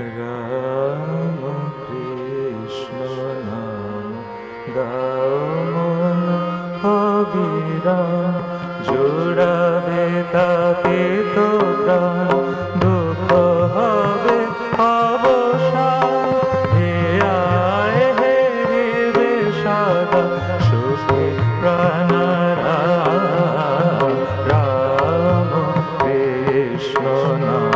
রাম কৃষ্ণ নাম গাও মন অবিরাম জোড়াবে তাতে তো প্রাণ দুঃখ হবে অবসান। হে আয় হে রে সাদা সুখে প্রাণারাম। রাম কৃষ্ণ নাম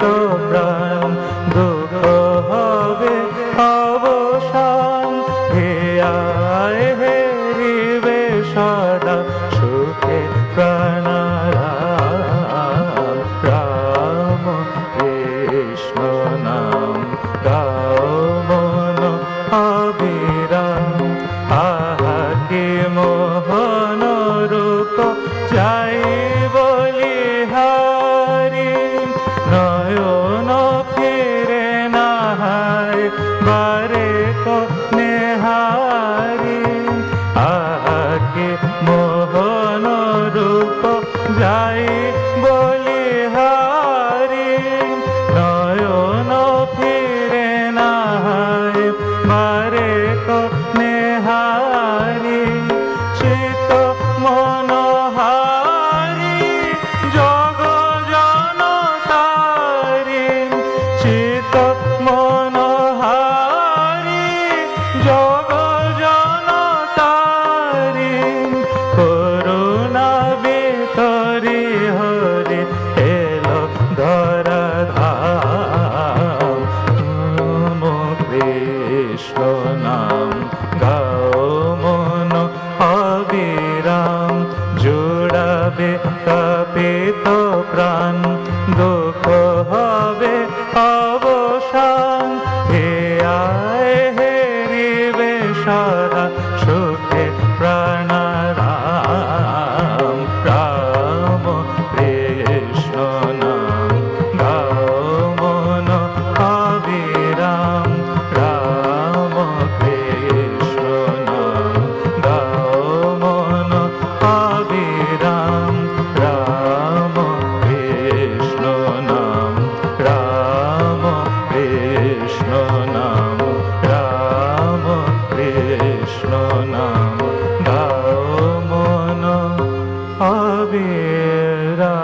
তো প্রাণ, দুঃখ হবে, অবসান। হে আয়, হে রিবে সদা সুখে প্রাণারাম। রাম কৃষ্ণ নাম, গাও মন অবিরাম। আহা কে মোহন রূপ হারি নয়ন ফিরে নাহার বারে কো নেহারি আহা কে মোহন রূপ যাই চিত মনোহারি জগ করুণা বিতরি হরি, এলো ধরা ধাম নাম, গাও অবিরাম, জুড়াবে কাপিত প্রাণ। Abira.